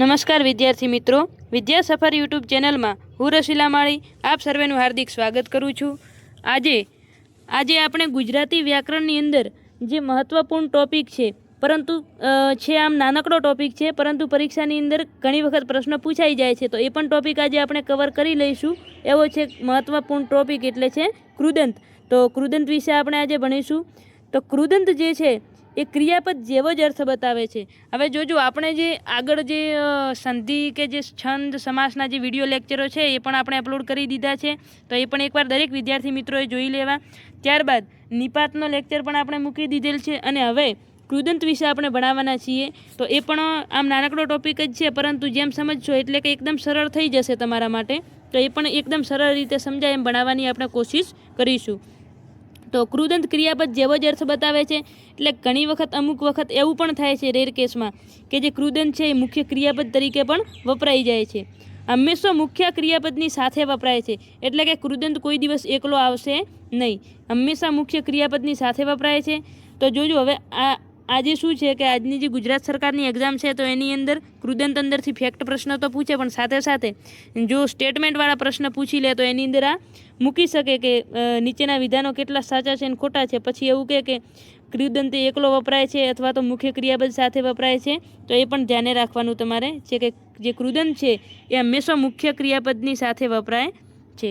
નમસ્કાર વિદ્યાર્થી મિત્રો. વિદ્યા સફર યુટ્યુબ ચેનલમાં હું રસીલા માળી આપ સર્વેનું હાર્દિક સ્વાગત કરું છું. આજે આજે આપણે ગુજરાતી વ્યાકરણની અંદર જે મહત્ત્વપૂર્ણ ટોપિક છે, પરંતુ છે આમ નાનકડો ટોપિક છે, પરંતુ પરીક્ષાની અંદર ઘણી વખત પ્રશ્ન પૂછાઈ જાય છે, તો એ પણ ટોપિક આજે આપણે કવર કરી લઈશું. એવો છે મહત્ત્વપૂર્ણ ટોપિક એટલે છે કૃદંત. તો કૃદંત વિશે આપણે આજે ભણીશું. તો કૃદંત જે છે એ ક્રિયાપદ જેવો જ અર્થ બતાવે છે. હવે જોજો, આપણે જે આગળ જે સંધિ કે જે છંદ સમાસના જે વીડિયો લેક્ચરો છે, એ પણ આપણે અપલોડ કરી દીધા છે. તો એ પણ એકવાર દરેક વિદ્યાર્થી મિત્રોએ જોઈ લેવા. ત્યારબાદ, નિપાતનો લેક્ચર પણ આપણે મૂકી દીધેલ છે અને હવે કૃદંત વિશે આપણે ભણાવવાના છીએ. તો એ પણ, આમ નાનકડો ટોપિક જ છે, પરંતુ જેમ સમજશો એટલે કે એકદમ સરળ થઈ જશે તમારા માટે. તો એ પણ એકદમ સરળ રીતે સમજાય એમ ભણાવવાની આપણે કોશિશ કરીશું. તો કૃદંત ક્રિયાપદ જેવો જ અર્થ બતાવે છે. એટલે ઘણી વખત અમુક વખત એવું પણ થાય છે રેર કેસમાં કે જે કૃદંત છે એ મુખ્ય ક્રિયાપદ તરીકે પણ વપરાઈ જાય છે. હંમેશા મુખ્ય ક્રિયાપદની સાથે વપરાય છે. એટલે કે કૃદંત કોઈ દિવસ એકલો આવશે નહીં. હંમેશા મુખ્ય ક્રિયાપદની સાથે વપરાય છે. તો જોજો, હવે આ આજે શું છે કે આજની જે ગુજરાત સરકારની એક્ઝામ છે તો એની અંદર કૃદંત અંદરથી ફેક્ટ પ્રશ્ન તો પૂછે, પણ સાથે સાથે જો સ્ટેટમેન્ટવાળા પ્રશ્ન પૂછી લે તો એની અંદર આ મૂકી શકે કે નીચેના વિધાનો કેટલા સાચા છે અને ખોટા છે. પછી એવું કહે કે કૃદંત એકલો વપરાય છે અથવા તો મુખ્ય ક્રિયાપદ સાથે વપરાય છે, તો એ પણ ધ્યાને રાખવાનું તમારે છે કે જે કૃદંત છે એ હંમેશા મુખ્ય ક્રિયાપદની સાથે વપરાય છે.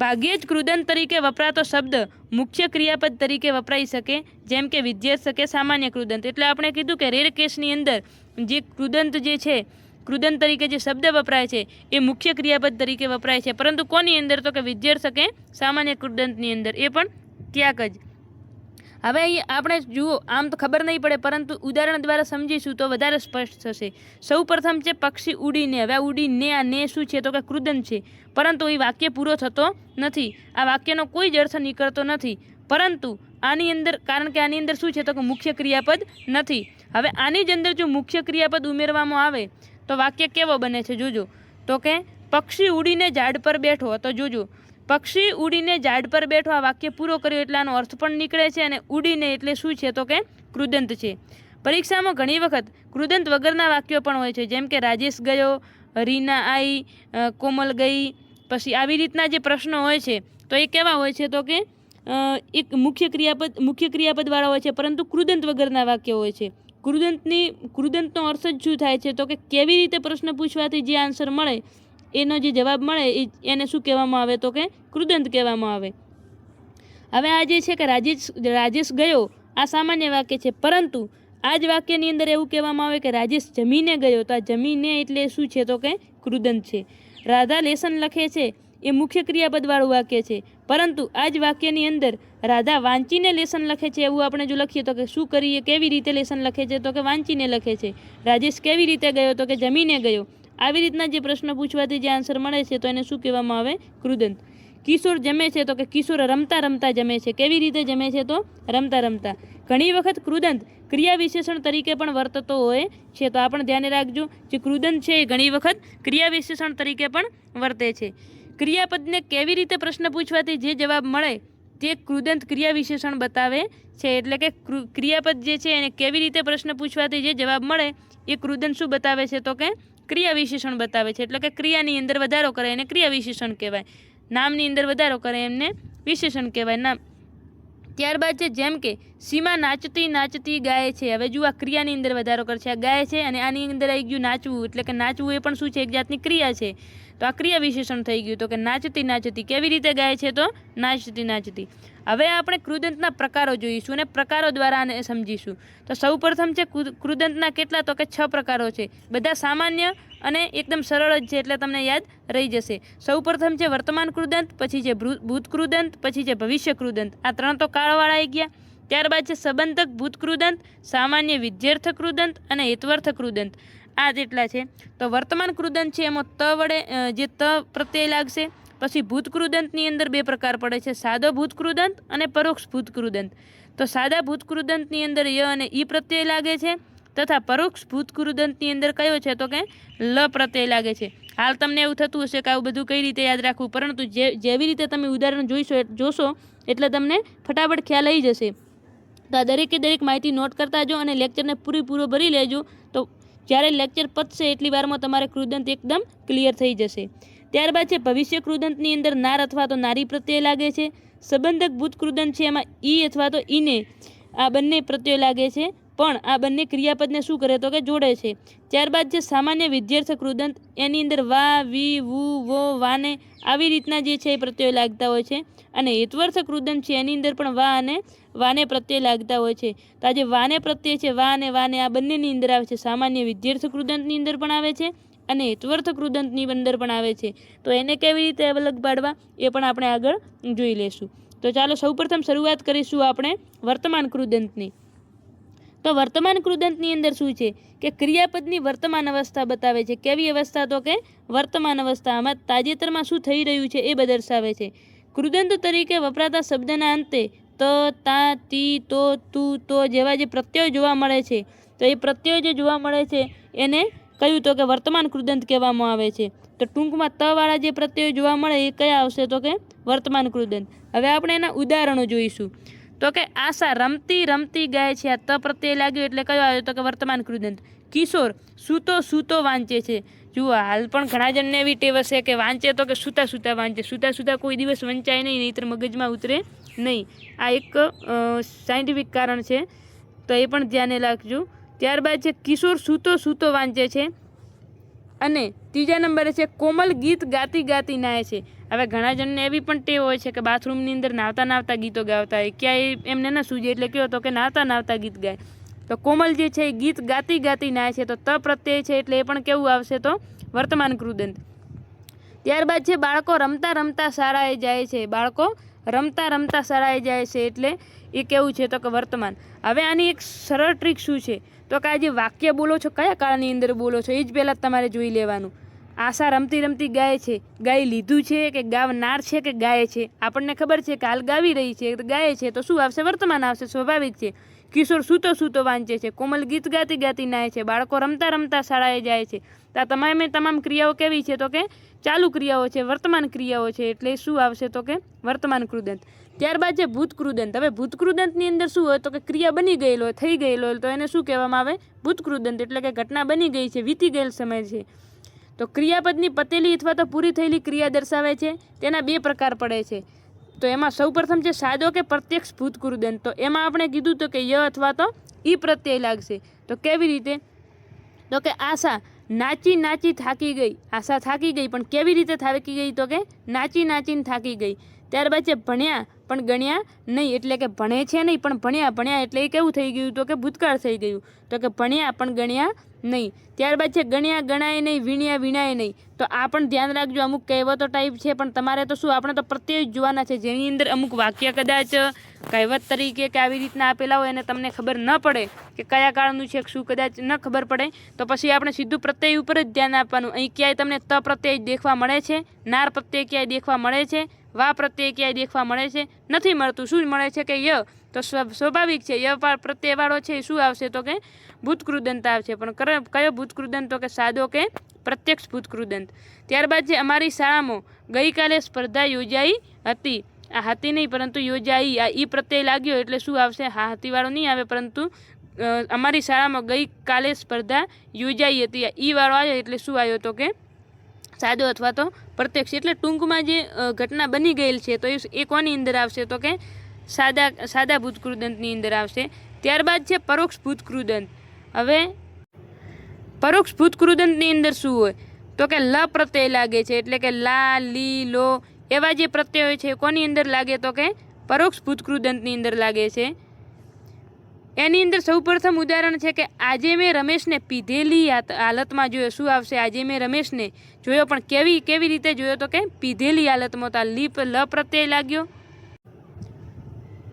ભાગ્યે જ કૃદંત તરીકે વપરાતો શબ્દ મુખ્ય ક્રિયાપદ તરીકે વપરાઈ શકે, જેમ કે વિદ્યાર્થ શકે સામાન્ય કૃદંત એટલે આપણે કીધું કે રેર કેસની અંદર જે કૃદંત જે છે ક્રુદંત તરીકે જે શબ્દ વપરાય છે, એ મુખ્ય ક્રિયાપદ તરીકે વપરાય છે. પરંતુ કોની અંદર? તો કે વિદ્યાર્થ શકે સામાન્ય કૃદંતની અંદર. એ પણ ક્યાંક જ. હવે અહીં આપણે જુઓ, આમ તો ખબર નહીં પડે, પરંતુ ઉદાહરણ દ્વારા સમજીશું તો વધારે સ્પષ્ટ થશે. સૌ પ્રથમ છે, પક્ષી ઉડીને. હવે ઉડીને આ ને શું છે? તો કે કૃદન છે. પરંતુ એ વાક્ય પૂરો થતો નથી. આ વાક્યનો કોઈ જ અર્થ નીકળતો નથી. પરંતુ આની અંદર, કારણ કે આની અંદર શું છે? તો કે મુખ્ય ક્રિયાપદ નથી. હવે આની જ અંદર જો મુખ્ય ક્રિયાપદ ઉમેરવામાં આવે, તો વાક્ય કેવો બને છે? જોજો. તો કે પક્ષી ઉડીને ઝાડ પર બેઠો. તો જોજો. પક્ષી ઉડીને ઝાડ પર બેઠો આ વાક્ય પૂરો કર્યો એટલે આનો અર્થ પણ નીકળે છે અને ઉડીને એટલે શું છે તો કે કૃદંત છે. પરીક્ષામાં ઘણી વખત કૃદંત વગરના વાક્યો પણ હોય છે, જેમ કે રાજેશ ગયો, રીના આઈ કોમલ ગઈ, પછી આવી રીતના જે પ્રશ્નો હોય છે, તો એ કેવા હોય છે તો કે એક મુખ્ય ક્રિયાપદ, મુખ્ય ક્રિયાપદવાળા હોય છે, પરંતુ કૃદંત વગરના વાક્યો હોય છે. કૃદંતની કૃદંતનો અર્થ જ શું થાય છે તો કે કેવી રીતે પ્રશ્ન પૂછવાથી જે આન્સર મળે એનો જે જવાબ મળે એ એને શું કહેવામાં આવે તો કે કૃદંત કહેવામાં આવે. હવે આ જે છે કે રાજેશ રાજેશ ગયો, આ સામાન્ય વાક્ય છે. પરંતુ આ જ વાક્યની અંદર એવું કહેવામાં આવે કે રાજેશ જમીને ગયો, તો આ જમીને એટલે શું છે તો કે કૃદંત છે. રાધા લેસન લખે છે, એ મુખ્ય ક્રિયાપદવાળું વાક્ય છે. પરંતુ આ જ વાક્યની અંદર રાધા વાંચીને લેસન લખે છે, એવું આપણે જો લખીએ તો કે શું કરીએ, કેવી રીતે લેસન લખે છે તો કે વાંચીને લખે છે. રાજેશ કેવી રીતે ગયો તો કે જમીને ગયો? આવી રીતના જે પ્રશ્ન પૂછવાથી જે આન્સર મળે છે તો એને શું કહેવામાં આવે? કૃદંત કિશોર જમે છે તો કે કિશોર રમતા રમતા જમે છે. કેવી રીતે જમે છે તો? રમતા રમતા. ઘણી વખત કૃદંત ક્રિયા વિશેષણ તરીકે પણ વર્તતો હોય છે તો આ પણ ધ્યાને રાખજો. જે કૃદંત છે એ ઘણી વખત ક્રિયા વિશેષણ તરીકે પણ વર્તે છે. ક્રિયાપદને કેવી રીતે પ્રશ્ન પૂછવાથી જે જવાબ મળે તે કૃદંત ક્રિયા વિશેષણ બતાવે છે. એટલે કે ક્રિયાપદ જે છે એને કેવી રીતે પ્રશ્ન પૂછવાથી જે જવાબ મળે એ કૃદંત શું બતાવે છે તો કે ક્રિયા વિશેષણ બતાવે છે. એટલે કે ક્રિયાની અંદર વધારો કરે એને ક્રિયા વિશેષણ કહેવાય. નામની અંદર વધારો કરે એમને વિશેષણ કહેવાય. નામ ત્યારબાદ છે જેમ કે સીમા નાચતી નાચતી ગાય છે. હવે જુઓ આ ક્રિયાની અંદર વધારો કરશે. આ ગાય છે અને આની અંદર આવી ગયું નાચવું. એટલે કે નાચવું એ પણ શું છે? એક જાતની ક્રિયા છે. તો આ ક્રિયા વિશેષણ થઈ ગયું. તો કે નાચતી નાચતી કેવી રીતે ગાય છે તો? નાચતી નાચતી. હવે આપણે કૃદંતના પ્રકારો જોઈશું અને પ્રકારો દ્વારા આને સમજીશું. તો સૌ પ્રથમ છે કૃદંતના કેટલા? તો કે છ પ્રકારો છે. બધા સામાન્ય અને એકદમ સરળ જ છે એટલે તમને યાદ રહી જશે. સૌ પ્રથમ છે વર્તમાન કૃદંત, પછી છે ભૂત કૃદંત, પછી છે ભવિષ્ય કૃદંત. આ ત્રણ તો કાળવાળા આવી ગયા. ત્યારબાદ છે સંબંધક ભૂત કૃદંત, સામાન્ય વિદ્યાર્થ કૃદંત અને હેતવર્થ કૃદંત. આ જેટલા છે. તો વર્તમાન કૃદંત છે એમાં ત વડે જે ત પ્રત્યય લાગશે પછી ભૂતકૃદંતની અંદર બે પ્રકાર પડે છે. સાદો ભૂતકૃદંત અને પરોક્ષ ભૂતકૃદંત. તો સાદા ભૂત કૃદંતની અંદર ય અને ઈ પ્રત્યય લાગે છે તથા પરોક્ષ ભૂત કૃદંતની અંદર કયો છે તો કે લ પ્રત્યય લાગે છે. હાલ તમને એવું થતું હશે કે આવું બધું કઈ રીતે યાદ રાખવું? પરંતુ જે, જેવી રીતે તમે ઉદાહરણ જોઈશો જોશો એટલે તમને ફટાફટ ખ્યાલ આવી જશે. તો આ દરેકે દરેક માહિતી નોટ કરતા જો અને લેક્ચરને પૂરેપૂરો ભરી લેજો. તો જ્યારે લેક્ચર પતશે એટલી વારમાં તમારે કૃદંત એકદમ ક્લિયર થઈ જશે. ત્યારબાદ છે, ભવિષ્ય કૃદંતની અંદર નાર અથવા તો નારી પ્રત્યય લાગે છે, સંબંધક ભૂત કૃદંત છે, એમાં ઈ અથવા તો ઈને આ બંને પ્રત્યય લાગે છે, પણ આ બંને ક્રિયાપદને શું કરે તો કે જોડે છે. ત્યારબાદ જે સામાન્ય વિધ્યર્થ કૃદંત એની અંદર વા, વી, વુ, વો, વાને આવી રીતના જે છે એ પ્રત્યય લાગતા હોય છે અને હેતવર્થ કૃદંત છે, એની અંદર પણ વા અને વાને પ્રત્યય લાગતા હોય છે. તો આ જે વાને પ્રત્યય છે, વા અને વાને આ બંનેની અંદર આવે છે, સામાન્ય વિધ્યર્થ કૃદંતની અંદર પણ આવે છે અને હેતવર્થ કૃદંતની અંદર પણ આવે છે. તો એને કેવી રીતે અલગ પાડવા એ પણ આપણે આગળ જોઈ લેશું. તો ચાલો સૌપ્રથમ શરૂઆત કરીશું આપણે વર્તમાન કૃદંતની તો વર્તમાન કૃદંતની અંદર શું છે? કે ક્રિયાપદની વર્તમાન અવસ્થા બતાવે છે. કેવી અવસ્થા? તો કે વર્તમાન અવસ્થા. આમાં તાજેતરમાં શું થઈ રહ્યું છે એ દર્શાવે છે. કૃદંત તરીકે વપરાતા શબ્દના અંતે ત, તા, તી, તો, તું, તો જેવા જે પ્રત્યયો જોવા મળે છે, તો એ પ્રત્યયો જે જોવા મળે છે, એને કહ્યું તો કે વર્તમાન કૃદંત કહેવામાં આવે છે. તો ટૂંકમાં તવાળા જે પ્રત્યયો જોવા મળે એ કયા આવશે તો કે વર્તમાન કૃદંત હવે આપણે એના ઉદાહરણો જોઈશું. તો કે આશા રમતી રમતી ગાય છે. આ ત પ્રત્યય લાગ્યો એટલે કયો આવ્યો તો કે વર્તમાન કૃદંત કિશોર સૂતો સૂતો વાંચે છે. જુઓ, હાલ પણ ઘણા જણને એવી ટેવ હશે કે વાંચે તો કે સૂતા સૂતા વાંચે. સૂતા સૂતા કોઈ દિવસ વંચાય નહીં, નહીંતર મગજમાં ઉતરે નહીં. આ એક સાયન્ટિફિક કારણ છે. તો એ પણ ધ્યાને રાખજો. ત્યારબાદ છે, કિશોર સૂતો સૂતો વાંચે છે અને ત્રીજા નંબરે છે, કોમલ ગીત ગાતી ગાતી નાય છે. હવે ઘણા જણને એવી પણ ટેવ હોય છે કે બાથરૂમની અંદર નાવતા નાવતા ગીતો ગાતા હોય. ક્યાંય એમને ન સૂજે એટલે કયો તો કે નાવતા નાવતા ગીત ગાય. તો કોમલ જે છે, એ ગીત ગાતી ગાતી નાય છે. તો ત પ્રત્યય છે એટલે એ પણ કેવું આવશે તો? વર્તમાન કૃદંત. ત્યારબાદ છે, બાળકો રમતા રમતા શાળાએ જાય છે. બાળકો રમતા રમતા સરાઈ જાય છે એટલે એ કેવું છે તો કે વર્તમાન. હવે આની એક સરળ ટ્રીક શું છે? તો કે આ જે વાક્ય બોલો છો, કયા કાળની અંદર બોલો છો, એ જ પહેલાં તમારે જોઈ લેવાનું. આશા રમતી રમતી ગાય છે, ગાય લીધું છે કે ગાવનાર છે કે ગાય છે? આપણને ખબર છે કે હાલ ગાવી રહી છે ગાય છે, તો શું આવશે? વર્તમાન આવશે, સ્વાભાવિક છે. કિશોર સૂતો સૂતો વાંચે છે, કોમલ ગીત ગાતી ગાતી નાય છે, બાળકો રમતા રમતા શાળાએ જાય છે. તો તમામે તમામ ક્રિયાઓ કેવી છે તો કે ચાલુ ક્રિયાઓ છે, વર્તમાન ક્રિયાઓ છે, એટલે શું આવશે તો કે વર્તમાન કૃદંત. ત્યારબાદ છે ભૂત કૃદંત. હવે ભૂત કૃદંતની અંદર શું હોય તો કે ક્રિયા બની ગયેલો હોય, થઈ ગયેલો હોય, તો એને શું કહેવામાં આવે? ભૂત કૃદંત, એટલે કે ઘટના બની ગઈ છે, વીતી ગયેલ સમય છે. તો ક્રિયાપદની પતેલી અથવા તો પૂરી થયેલી ક્રિયા દર્શાવે છે, તેના બે પ્રકાર પડે છે. તો એમાં સૌપ્રથમ છે સાદો કે પ્રત્યક્ષ ભૂત કૃદંત તો એમાં આપણે કીધું તો કે ય અથવા તો ઈ પ્રત્યય લાગશે. તો કેવી રીતે? તો કે આશા નાચી નાચી થાકી ગઈ. આશા થાકી ગઈ, પણ કેવી રીતે થાકી ગઈ? તો કે નાચી નાચીને થાકી ગઈ. ત્યારબાદ છે ભણ્યા, પણ ગણ્યા નહીં, એટલે કે ભણે છે નહીં, પણ ભણ્યા ભણ્યા એટલે એ કેવું થઈ ગયું તો કે ભૂતકાળ થઈ ગયું. તો કે ભણ્યા, પણ ગણ્યા નહીં. ત્યારબાદ છે ગણ્યા, ગણાય નહીં, વીણ્યા, વીણાય નહીં. તો આ પણ ધ્યાન રાખજો, અમુક કહેવતો ટાઈપ છે, પણ તમારે તો શું, આપણે તો પ્રત્યય જોવાના છે. જેની અંદર અમુક વાક્ય કદાચ કહેવત તરીકે કે આવી રીતના આપેલા હોય અને તમને ખબર ન પડે, કે કયા કાળનું છે શું કદાચ ન ખબર પડે, તો પછી આપણે સીધું પ્રત્યય ઉપર જ ધ્યાન આપવાનું. અહીં ક્યાંય તમને ત પ્રત્યય દેખવા મળે છે, નાર પ્રત્યય ક્યાંય દેખવા મળે છે વા પ્રત્યય ક્યાંય દેખવા મળે છે? નથી મળતું. શું મળે છે કે ય? તો સ્વ- સ્વાભાવિક છે. ય પ્રત્યયવાળો છે, શું આવશે તો કે ભૂતકૃદંત આવશે. પણ કયો ભૂતકૃદંત તો કે સાદો કે પ્રત્યક્ષ ભૂતકૃદંત? ત્યારબાદ છે અમારી શાળામાં ગઈકાલે સ્પર્ધા યોજાઈ હતી. આ હતી નહીં, પરંતુ યોજાઈ. આ ઈ પ્રત્યય લાગ્યો એટલે શું આવશે? હા હતીવાળો નહીં આવે, પરંતુ અમારી શાળામાં ગઈકાલે સ્પર્ધા યોજાઈ હતી. ઈ વાળો આવ્યો એટલે શું આવ્યો તો કે સાદો અથવા તો પ્રત્યક્ષ. એટલે ટૂંકમાં જે ઘટના બની ગયેલ છે, તો એ કોની અંદર આવશે? તો કે સાદા સાદા ભૂતકૃદંતની અંદર આવશે. ત્યારબાદ છે પરોક્ષ ભૂતકૃદંત. હવે પરોક્ષ ભૂતકૃદંતની અંદર શું હોય? તો કે લ પ્રત્યય લાગે છે, એટલે કે લા, લી, લો, એવા જે પ્રત્યયો છે એ કોની અંદર લાગે? તો કે પરોક્ષ ભૂતકૃદંતની અંદર લાગે છે. એની અંદર સૌપ્રથમ ઉદાહરણ છે કે આજે મેં રમેશને પીધેલી હાલતમાં જોયો. શું આવશે? આજે મેં રમેશને જોયો, પણ કેવી કેવી રીતે જોયો તો કે પીધેલી હાલતમાં તો આ લીપ લ પ્રત્યય લાગ્યો.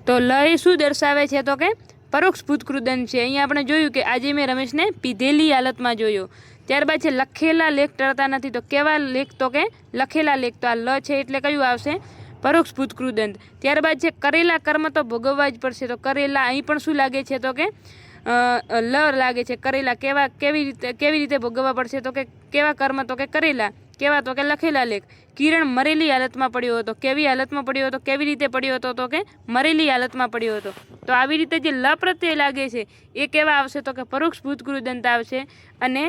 તો લ એ શું દર્શાવે છે તો કે પરોક્ષ ભૂતકૃદન છે. અહીંયા આપણે જોયું કે આજે મેં રમેશને પીધેલી હાલતમાં જોયો. ત્યારબાદ છે લખેલા લેખ ટળતા નથી તો કેવા લેખ તો કે લખેલા લેખ? તો આ લ છે એટલે કયું આવશે? પરોક્ષ ભૂતકૃદંત ત્યારબાદ છે કરેલા કર્મ તો ભોગવવા જ પડશે. તો કરેલા અહીં પણ શું લાગે છે તો કે લ લાગે છે. કરેલા કેવા, કેવી રીતે કેવી રીતે ભોગવવા પડશે તો કે, કેવા કર્મ તો કે કરેલા, કેવા તો કે લખેલા લેખ. કિરણ મરેલી હાલતમાં પડ્યો હતો. કેવી હાલતમાં પડ્યો હતો? કેવી રીતે પડ્યો હતો તો કે, મરેલી હાલતમાં પડ્યો હતો. તો આવી રીતે જે લ પ્રત્યય લાગે છે, એ કેવા આવશે તો કે પરોક્ષ ભૂતકૃદંત આવશે. અને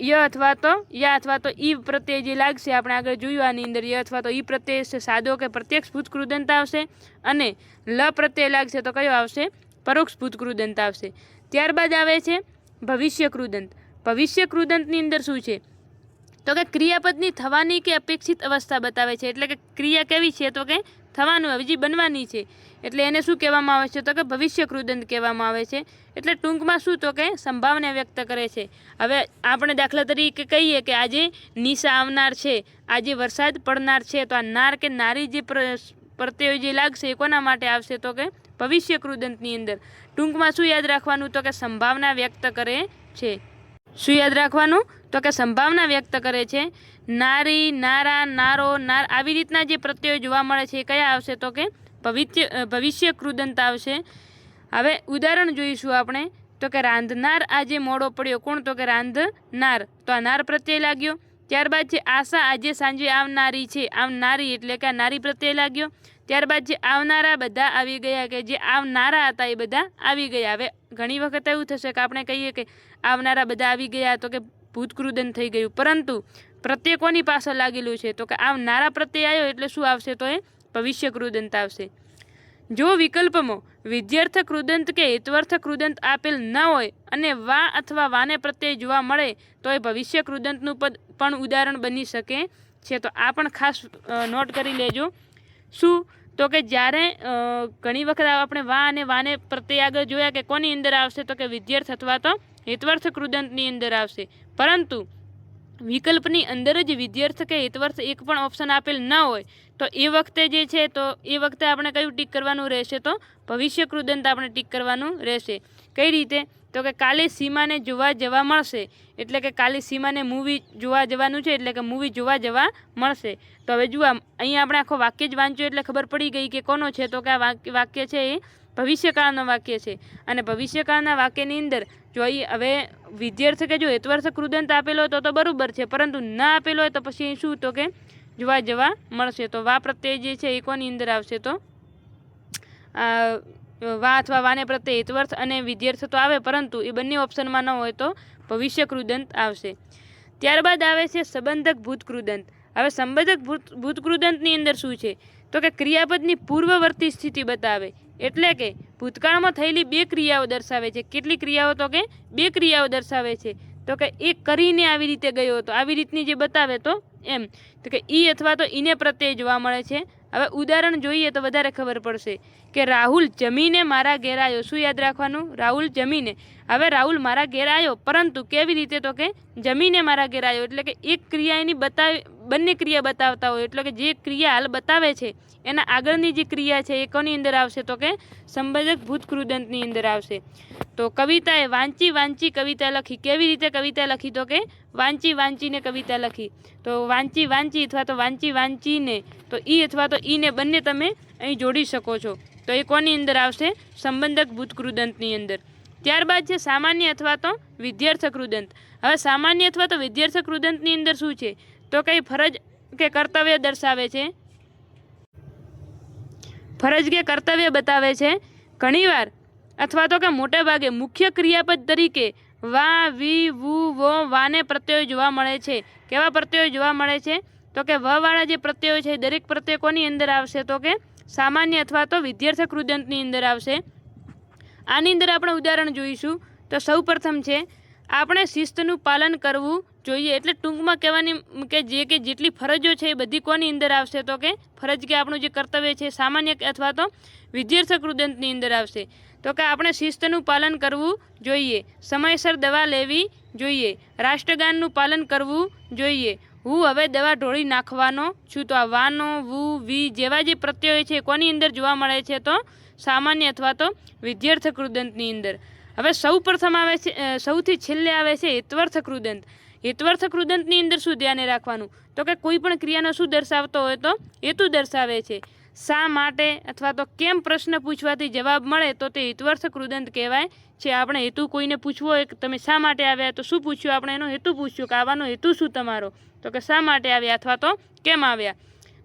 ય અથવા તો, યા અથવા તો ઈ પ્રત્યય જે લાગશે, આપણે આગળ જોયું આની અંદર, ય અથવા તો ઈ પ્રત્યય છે સાદો કે પ્રત્યક્ષ ભૂતકૃદંત આવશે અને લ પ્રત્યય લાગશે તો કયો આવશે? પરોક્ષ ભૂતકૃદંત આવશે. ત્યારબાદ આવે છે ભવિષ્ય કૃદંત ભવિષ્ય કૃદંતની અંદર શું છે? તો કે ક્રિયાપદની થવાની કે અપેક્ષિત અવસ્થા બતાવે છે. એટલે કે ક્રિયા કેવી છે? તો કે થવાનું હજી બનવાની છે. એટલે એને શું કહેવામાં આવે છે તો કે ભવિષ્ય કૃદંત કહેવામાં આવે છે. એટલે ટૂંકમાં શું તો કે સંભાવના વ્યક્ત કરે છે. હવે આપણે દાખલા તરીકે કહીએ કે આજે નિશા આવનાર છે, આજે વરસાદ પડનાર છે, તો આ નાર કે નારી જે પ્રત્યે પ્રત્યય જે લાગશે એ કોના માટે આવશે તો કે ભવિષ્ય કૃદંતની અંદર? ટૂંકમાં શું યાદ રાખવાનું તો કે સંભાવના વ્યક્ત કરે છે. શું યાદ રાખવાનું? તો કે સંભાવના વ્યક્ત કરે છે, નારી, નારા, નારો, નાર, આવી રીતના જે પ્રત્યયો જોવા મળે છે એ કયા આવશે? તો કે ભવિષ્ય ભવિષ્ય કૃદંત આવશે. હવે ઉદાહરણ જોઈશું આપણે. તો કે રાંધનાર આજે મોડો પડ્યો, કોણ? તો કે રાંધનાર. તો આ નાર પ્રત્યય લાગ્યો. ત્યારબાદ છે આશા આજે સાંજે આવનારી છે, આવનારી એટલે કે આ નારી પ્રત્યય લાગ્યો. ત્યારબાદ જે આવનારા બધા આવી ગયા કે જે આવનારા હતા એ બધા આવી ગયા. હવે ઘણી વખત એવું થશે કે આપણે કહીએ કે આવનારા બધા આવી ગયા તો કે ભૂતકૃદન થઈ ગયું. પરંતુ પ્રત્યે કોની પાછળ લાગેલું છે? તો કે આવનારા પ્રત્યય આવ્યો એટલે શું આવશે? તો એ ભવિષ્ય કૃદંત આવશે. જો વિકલ્પમાં વિદ્યાર્થ કૃદંત કે હિતવર્થ કૃદંત આપેલ ન હોય અને વા અથવા વાને પ્રત્યય જોવા મળે, તો એ ભવિષ્ય કૃદંતનું પદ પણ ઉદાહરણ બની શકે છે. તો આ પણ ખાસ નોટ કરી લેજો. શું તો કે જ્યારે ઘણી વખત આપણે વા અને વાને પ્રત્યે આગળ જોયા કે કોની અંદર આવશે, તો કે વિદ્યાર્થ અથવા તો હિતવર્થ કૃદંતની અંદર આવશે. પરંતુ વિકલ્પની અંદર જ વિદ્યાર્થ કે હિતવર્થ એક પણ ઓપ્શન આપેલ ન હોય, તો એ વખતે જે છે, તો એ વખતે આપણે કયું ટીક કરવાનું રહેશે? તો ભવિષ્ય કૃદંત આપણે ટીક કરવાનું રહેશે. કઈ રીતે? તો કે કાલે સીમાને જોવા જવા મળશે. એટલે કે કાલે સીમાને મૂવી જોવા જવાનું છે, એટલે કે મૂવી જોવા જવા મળશે. તો હવે જુઓ અહીંયા આપણે આખો વાક્ય જ વાંચ્યો એટલે ખબર પડી ગઈ કે કોનો છે. તો કે આ વાક્ય છે એ ભવિષ્યકાળનો વાક્ય છે. અને ભવિષ્યકાળના વાક્યની અંદર જો હવે વિદ્યાર્થી કે જો હેતવર્થ કૃદંત આપેલો હોય તો બરાબર છે. પરંતુ ના આપેલો હોય તો પછી શું? તો કે જોવા જવા મળશે. તો વા પ્રત્યય જે છે એ કોની અંદર આવશે? તો વા અથવા વાને પ્રત્યે હિતવર્થ અને વિધ્યર્થ તો આવે, પરંતુ એ બંને ઓપ્શનમાં ન હોય તો ભવિષ્ય કૃદંત આવશે. ત્યારબાદ આવે છે સંબંધક ભૂતકૃદંત હવે સંબંધક ભૂત ભૂતકૃદંતની અંદર શું છે? તો કે ક્રિયાપદની પૂર્વવર્તી સ્થિતિ બતાવે. એટલે કે ભૂતકાળમાં થયેલી બે ક્રિયાઓ દર્શાવે છે. કેટલી ક્રિયાઓ? તો કે બે ક્રિયાઓ દર્શાવે છે. તો કે એ કરીને આવી રીતે ગયો હતો. આવી રીતની જે બતાવે તો એમ. તો કે ઈ અથવા તો ઈને પ્રત્યે જોવા મળે છે. હવે ઉદાહરણ જોઈએ તો વધારે ખબર પડશે કે રાહુલ જમીને મારા ઘેર આવ્યો. શું યાદ રાખવાનું? રાહુલ જમીને. હવે રાહુલ મારા ઘેર આવ્યો પરંતુ કેવી રીતે તો કે જમીને મારા ઘેર આવ્યો એટલે કે એક ક્રિયા એની બતાવી, બંને ક્રિયા બતાવતા હોય, એટલે કે જે ક્રિયા હાલ બતાવે છે, એના આગળની જે ક્રિયા છે એ કોની અંદર આવશે તો કે સંબંધક ભૂતકૃદંતની અંદર આવશે. તો કવિતાએ વાંચી વાંચી કવિતા લખી, કેવી રીતે કવિતા લખી તો કે વાંચી વાંચીને કવિતા લખી. તો વાંચી વાંચી અથવા તો વાંચી વાંચીને, તો ઈ અથવા તો ઈને બંને તમે અહીં જોડી શકો છો. તો એ કોની અંદર આવશે? સંબંધક ભૂતકૃદંતની અંદર. ત્યારબાદ છે સામાન્ય અથવા તો વિદ્યાર્થક રુદંત હવે સામાન્ય અથવા તો વિદ્યાર્થક રુદંતની અંદર શું છે? તો કંઈ ફરજ કે કર્તવ્ય દર્શાવે છે? ફરજ કે કર્તવ્ય બતાવે છે? ઘણીવાર અથવા તો કે મોટે ભાગે મુખ્ય ક્રિયાપદ તરીકે વા, વી, વુ, વો, વાને પ્રત્યયો જોવા મળે છે. કેવા પ્રત્યયો જોવા મળે છે? તો કે વવાળા જે પ્રત્યયો છે દરેક પ્રત્યય કોની અંદર આવશે? તો કે સામાન્ય અથવા તો વિદ્યાર્થક રુદંતની અંદર આવશે. આની અંદર આપણે ઉદાહરણ જોઈશું. તો સૌ પ્રથમ છે, આપણે શિસ્તનું પાલન કરવું જોઈએ. એટલે ટૂંકમાં કહેવાની કે જે કે જેટલી ફરજો છે એ બધી કોની અંદર આવશે? તો કે ફરજ કે આપણું જે કર્તવ્ય છે, સામાન્ય અથવા તો વિદ્યાર્થક રુદંતની અંદર આવશે. તો કે આપણે શિસ્તનું પાલન કરવું જોઈએ. સમયસર દવા લેવી જોઈએ. રાષ્ટ્રગાનનું પાલન કરવું જોઈએ. હું હવે દવા ઢોળી નાખવાનો છું. તો આ વાનો, વુ, વી જેવા જે પ્રત્યયો છે, કોની અંદર જોવા મળે છે તો સામાન્ય અથવા તો વિદ્યાર્થ કૃદંતની અંદર. હવે સૌ પ્રથમ આવે છે સૌથી છેલ્લે આવે છે હેતવર્થ કૃદંત હિતવર્થ કૃદંતની અંદર શું ધ્યાને રાખવાનું? તો કે કોઈ પણ ક્રિયાનો શું દર્શાવતો હોય તો હેતુ દર્શાવે છે. શા માટે અથવા તો કેમ પ્રશ્ન પૂછવાથી જવાબ મળે તો તે હિતવર્થ કૃદંત કહેવાય છે. આપણે હેતુ કોઈને પૂછવો હોય તમે શા માટે આવ્યા તો શું પૂછ્યું? આપણે એનો હેતુ પૂછ્યું કે આવવાનો હેતુ શું તમારો? તો કે શા માટે આવ્યા અથવા તો કેમ આવ્યા?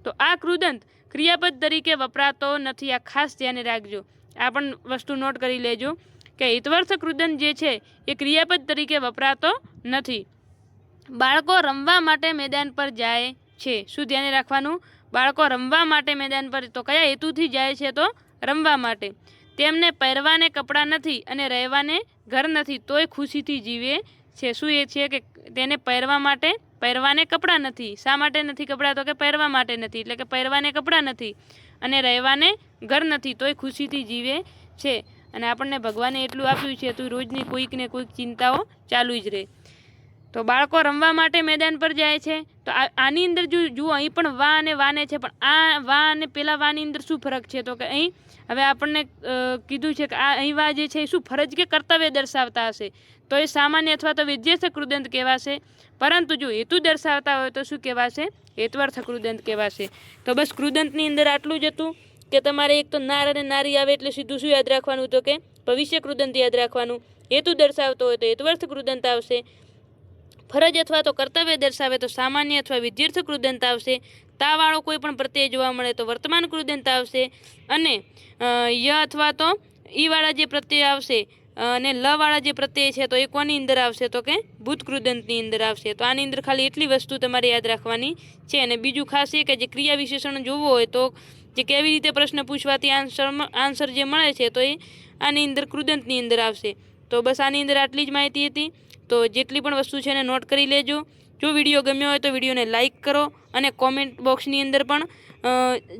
તો આ કૃદંત ક્રિયાપદ તરીકે વપરાતો નથી. આ ખાસ ધ્યાને રાખજો. આ પણ વસ્તુ નોટ કરી લેજો કે હિતવર્થ કૃદન જે છે એ ક્રિયાપદ તરીકે વપરાતો નથી. બાળકો રમવા માટે મેદાન પર જાય છે. શું ધ્યાને રાખવાનું? બાળકો રમવા માટે મેદાન પર તો કયા હેતુથી જાય છે તો રમવા માટે. તેમને પહેરવાને કપડાં નથી અને રહેવાને ઘર નથી, તોય ખુશીથી જીવે છે. શું એ છે કે તેને પહેરવા માટે પહેરવાને કપડાં નથી. શા માટે નથી કપડાં? તો કે પહેરવા માટે નથી. એટલે કે પહેરવાને કપડાં નથી. અને રહેવાને ઘર નથી. તોય ખુશીથી જીવે છે. અને આપણને ભગવાને એટલું આપ્યું છે, તો રોજની કોઈક ને કોઈક ચિંતાઓ ચાલુ જ રહે. તો બાળકો રમવા માટે મેદાન પર જાય છે. તો આની અંદર જો, જુઓ, અહીં પણ વા અને વાને છે, પણ આ વા અને પેલા વાની અંદર શું ફરક છે? તો કે અહીં, હવે આપણને કીધું છે કે આ અહીં વા જે છે, એ શું ફરજ કે કર્તવ્ય દર્શાવતા હશે? તો એ સામાન્ય અથવા તો વિદ્યાર્થ કૃદંત કહેવાશે. પરંતુ જો હેતુ દર્શાવતા હોય તો શું કહેવાશે? હેતવર્થ કૃદંત કહેવાશે. તો બસ કૃદંતની અંદર આટલું જ હતું કે તમારે એક તો નાર અને નારી આવે એટલે સીધું શું યાદ રાખવાનું? તો કે ભવિષ્ય કૃદંત યાદ રાખવાનું. હેતુ દર્શાવતો હોય તો હેતવર્થ કૃદંત આવશે. ફરજ અથવા તો કર્તવ્ય દર્શાવે તો સામાન્ય અથવા વિદ્યાર્થ કૃદંત આવશે. તાવાળો કોઈ પણ પ્રત્યય જોવા મળે તો વર્તમાન કૃદંત આવશે. અને ય અથવા તો ઈવાળા જે પ્રત્યય આવશે અને લવાળા જે પ્રત્યય છે તો એ કોની અંદર આવશે તો કે ભૂત કૃદંતની અંદર આવશે. તો આની અંદર ખાલી એટલી વસ્તુ તમારે યાદ રાખવાની છે. અને બીજું ખાસ એ કે જે ક્રિયા વિશેષણ જોવું હોય તો જે કેવી રીતે પ્રશ્ન પૂછવાથી આન્સર આન્સર જે મળે છે તો એ આની અંદર કૃદંતની અંદર આવશે. તો બસ આની અંદર આટલી જ માહિતી હતી. તો જેટલી પણ વસ્તુ છે એને નોટ કરી લેજો. જો વીડિયો ગમ્યો હોય તો વિડીયોને લાઇક કરો અને કોમેન્ટ બોક્સની અંદર પણ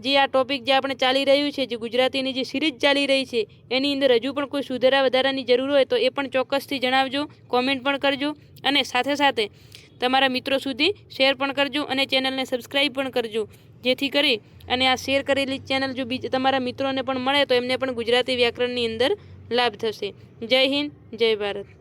જે આ ટોપિક જે આપણે ચાલી રહ્યું છે, જે ગુજરાતીની જે સિરીઝ ચાલી રહી છે, એની અંદર હજુ પણ કોઈ સુધારા વધારાની જરૂર હોય તો એ પણ ચોક્કસથી જણાવજો કોમેન્ટ પણ કરજો અને સાથે સાથે તમારા મિત્રો સુધી શેર પણ કરજો અને ચેનલને સબસ્ક્રાઈબ પણ કરજો. જેથી કરી અને આ શેર કરેલી ચેનલ જો બીજા, તમારા મિત્રોને પણ મળે તો એમને પણ ગુજરાતી વ્યાકરણની અંદર લાભ થશે. જય હિન્દ, જય ભારત.